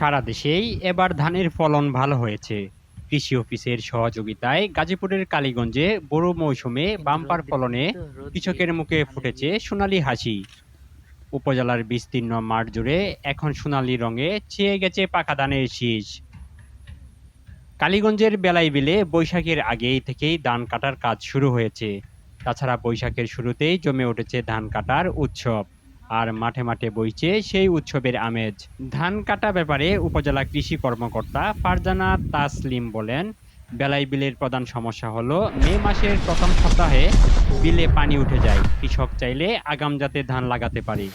সারা দেশেই এবার ধানের ফলন ভালো হয়েছে। কৃষি অফিসের সহযোগিতায় গাজীপুরের কালীগঞ্জে বড় মৌসুমে বাম্পার ফলনে কৃষকের মুখে ফুটেছে সোনালী হাসি। উপজেলার বিস্তীর্ণ মাঠ জুড়ে এখন সোনালী রঙে চেয়ে গেছে পাকা ধানের শীষ। কালীগঞ্জের বেলাই বিলে বৈশাখের আগেই থেকেই ধান কাটার কাজ শুরু হয়েছে। তাছাড়া বৈশাখের শুরুতেই জমে উঠেছে ধান কাটার উৎসব। আর মাঠে মাঠে বইছে সেই উৎসবের আমেজ। ধান কাটা ব্যাপারে উপজেলা কৃষি কর্মকর্তা ফারজানা তাসলিম বলেন, বেলাই বিলের প্রধান সমস্যা হলো মে মাসের প্রথম সপ্তাহে বিলে পানি উঠে যায়। কৃষক চাইলে আগাম যাতে ধান লাগাতে পারে।